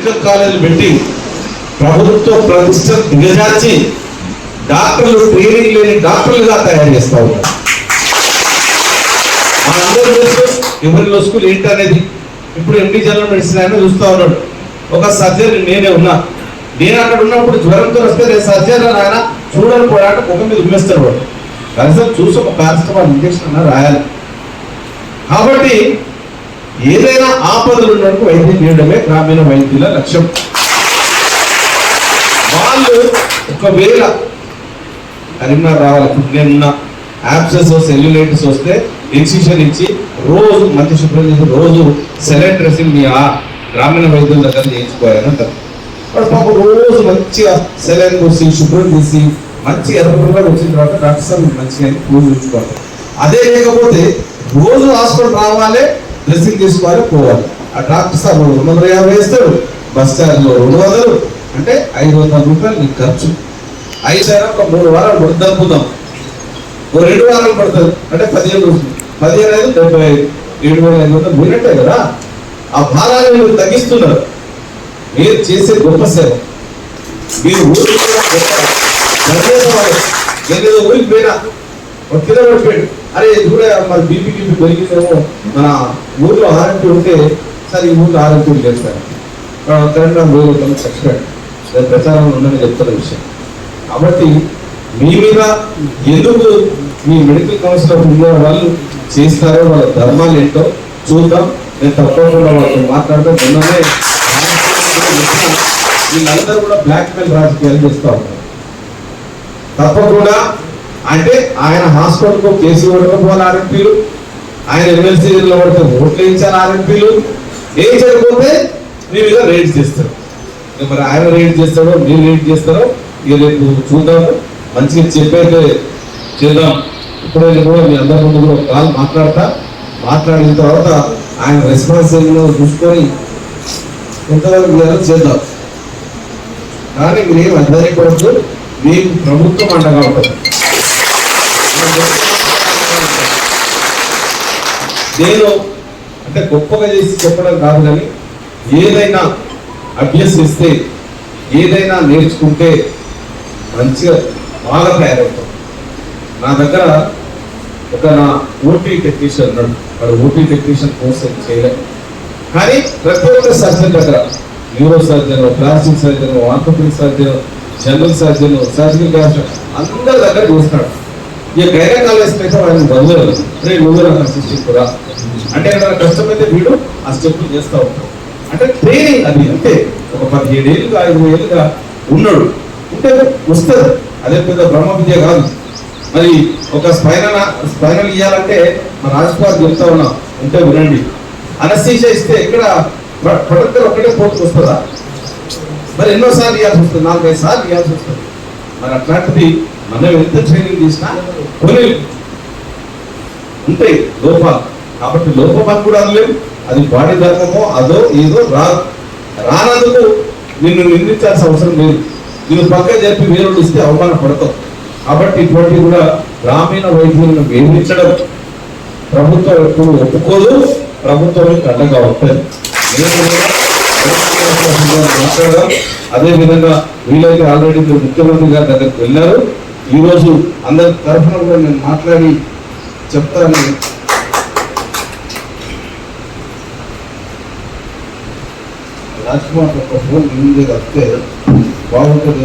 Medical కాలేజీలు పెట్టి ప్రభుత్వ ప్రతిష్ట దిగజార్చి డాక్టర్లు ట్రైనింగ్ లేని డాక్టర్లుగా తయారు చేస్తా ఉన్నారు. మనందరూ తెలుసు స్కూల్ ఏంటి అనేది. ఇప్పుడు ఎండి జనరల్ మెడిసిన్ ఆయన చూస్తా ఉన్నాడు. ఒక సర్జరీ నేనే ఉన్నా. నేను అక్కడ ఉన్నప్పుడు జ్వరంతో వస్తే నేను సర్జరీ ఆయన చూడని పోయాక ముఖం మీద ఉమ్మేస్తాడు వాడు. కనీసం చూసి ఒక పారాసిటమాల్ ఇంజక్షన్ అన్న రాయాలి. కాబట్టి ఏదైనా ఆపదలు ఉన్నందుకు వైద్యం చేయడమే గ్రామీణ వైద్యుల లక్ష్యం. వాళ్ళు ఒకవేళ కరీంనగర్ రావాలి ఇప్పుడు నేనున్న యాప్సెస్ సెల్యులైటిస్ వస్తే ఇన్సిషన్ ఇచ్చి రోజు మంచి శుభ్రం చేసి రోజు సెలైన్ డ్రెస్సింగ్ మీ ఆ గ్రామీణ వైద్యుల దగ్గర చేయించుకోవాలంటారు వాడు పాపం రోజు మంచిగా సెలైన్ పోసి శుభ్రం చేసి మంచి ఎర్రగా వచ్చిన తర్వాత డాక్టర్ సార్ మంచిగా అని పూజ ఉంచుకోవాలి. అదే లేకపోతే రోజు హాస్పిటల్ రావాలి డ్రెస్సింగ్ తీసుకోవాలి పోవాలి. ఆ డాక్టర్ సార్ రెండు వందల యాభై వేస్తాడు బస్ ఛార్జ్లో రెండు వందలు. అంటే ఐదు వందల రూపాయలు నీకు ఖర్చు. ఐదు ఒక మూడు వారాలు పడుతుంది అనుకుందాం. ఓ రెండు వారాలు పడుతుంది. అంటే పదిహేను రోజులు. పదిహేను ఐదు డెబ్బై ఐదు. ఏడు వేల ఐదు వందలు మీరంటే కదా? ఆ భారాన్ని మీరు తగ్గిస్తున్నారు. మీరు చేసే గొప్ప సేవ. మీరు ఊరికి ఏదో ఊరికి పోయినా. ఒక అరే ఇది కూడా మరి బీపీ గిపి పెరిగిందేమో. మన ఊర్లో ఆర్ఎంపీ ఉంటే సరే ఈ ఊర్లో ఆర్ఎంపీ లేదు సార్ కరెంట్ రోజు సబ్స్క్రైబ్. దాని ప్రచారం ఉందని చెప్తున్న విషయం. కాబట్టి మీ మీద ఎందుకు మీ మెడికల్ కౌన్సిల్ ఆఫ్ ఇండియా వాళ్ళు చేస్తారో వాళ్ళ ధర్మాలు ఏంటో చూద్దాం. నేను తప్పకుండా వాళ్ళతో మాట్లాడటం మొన్ననే వీళ్ళందరూ కూడా బ్లాక్ మెయిల్ రాజకీయాలు చేస్తూ ఉంటారు తప్పకుండా అంటే ఆయన హాస్పిటల్కు కేసు ఇవ్వకపోవాలి ఆర్ఎంపీలు ఆయన ఎమ్మెల్సీలో నిలబడితే ఓట్లు వేయించాలి ఆర్ఎంపీలు. ఏం చేయకపోతే మీ మీద రేట్ చేస్తారు. మరి ఆయన రేట్ చేస్తారో మీరు రేట్ చేస్తారో ఇక రేపు చూద్దాము. మంచిగా చెప్పైతే చేద్దాం. ఇప్పుడే కూడా మీ అందరి ముందు కూడా కాల్ మాట్లాడతా. మాట్లాడిన తర్వాత ఆయన రెస్పాన్స్ ఏమో చూసుకొని ఎంతవరకు చేద్దాం. కానీ మీరు ఏం అర్థమైపోవద్దు మీకు ప్రభుత్వం అండగా ఉంటుంది. నేను అంటే గొప్పగా చేసి చెప్పడం కాదు కానీ ఏదైనా అభ్యసిస్తే ఏదైనా నేర్చుకుంటే మంచిగా బాగా తయారవుతాం. నా దగ్గర ఒక నా ఓటీ టెక్నీషియన్ ఉన్నాడు. వాడు ఓటీ టెక్నీషియన్ కోర్స్ ఏం చేయలేదు కానీ ప్రతి ఒక్క సర్జన్ దగ్గర neuro surgeon plastic surgeon orthopaedic surgeon general surgeon surgical doctor అందరి దగ్గర చూస్తున్నాడు. ఇక గైనకాలజిస్ట్ అయితే వాడిని బదులు రే నువ్వు నాకు అసిస్టెంట్ కూడా. అంటే ఏదైనా కష్టమైతే వీడు ఆ స్టెప్లు చేస్తా ఉంటాడు. అంటే ట్రైనింగ్ అది అంతే ఒక పదిహేడు ఏళ్ళుగా ఐదు ఏళ్ళుగా ఉన్నాడు. ఉంటే వస్తుంది అదే పెద్ద బ్రహ్మ విద్య కాదు. మరి ఒక స్పైనల్ స్పైనల్ ఇవ్వాలంటే మన రాజకుమార్ చెప్తా ఉన్నా ఉంటే వినండి. అనస్థీషియా ఇస్తే ఇక్కడ ప్రొడక్టర్ ఒక్కటే పోటీ వస్తుందా మరి ఎన్నోసార్లు ఇవ్వాల్సి వస్తుంది నాలుగైదు సార్లు ఇవ్వాల్సి వస్తుంది. మరి అట్లాంటిది మనం ఎంత ట్రైనింగ్ చేసినా కొనేది ఉంటాయి లోప. కాబట్టి లోపం అని కూడా అనలేము. అది బాడీ ధర్మమో అదో ఏదో రాదు రానందుకు నిన్ను నిందించాల్సిన అవసరం లేదు. నేను పక్క చెప్పి వేరుడు ఇస్తే అవమాన పడతావు. కాబట్టి ఇటువంటి కూడా గ్రామీణ వైద్యులను వేధించడం ప్రభుత్వం ఎప్పుడు ఒప్పుకోదు. ప్రభుత్వం అండగా వస్తుంది అదేవిధంగా కూడా వీలైతే ఆల్రెడీ మీరు ముఖ్యమంత్రి గారి దగ్గరికి వెళ్ళారు. ఈ రోజు అందరి తరఫున కూడా నేను మాట్లాడి చెప్తాను. రాజ్కుమార్ ఒక ఫోన్ ముందు వస్తే బాగుంటుంది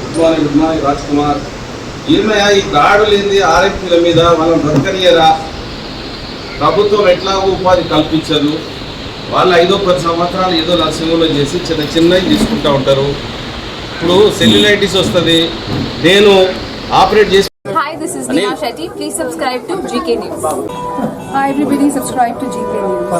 good morning good morning Raj Kumar ఏమయ్యా ఈ దాడులు ఏంది ఆర్ఎంపీల మీద మనం బ్రతకనియరా ప్రభుత్వం ఎట్లాగో ఉపాధి కల్పించదు. వాళ్ళు ఐదో పది సంవత్సరాలు ఏదో నర్సింగ్లో చేసి చిన్న చిన్నవి తీసుకుంటా ఉంటారు ఇప్పుడు సెల్యులైటిస్ వస్తుంది నేను ఆపరేట్ చేసి Hi, this is Neha Shetty. Please subscribe to GK News. Hi everybody, subscribe to GK News.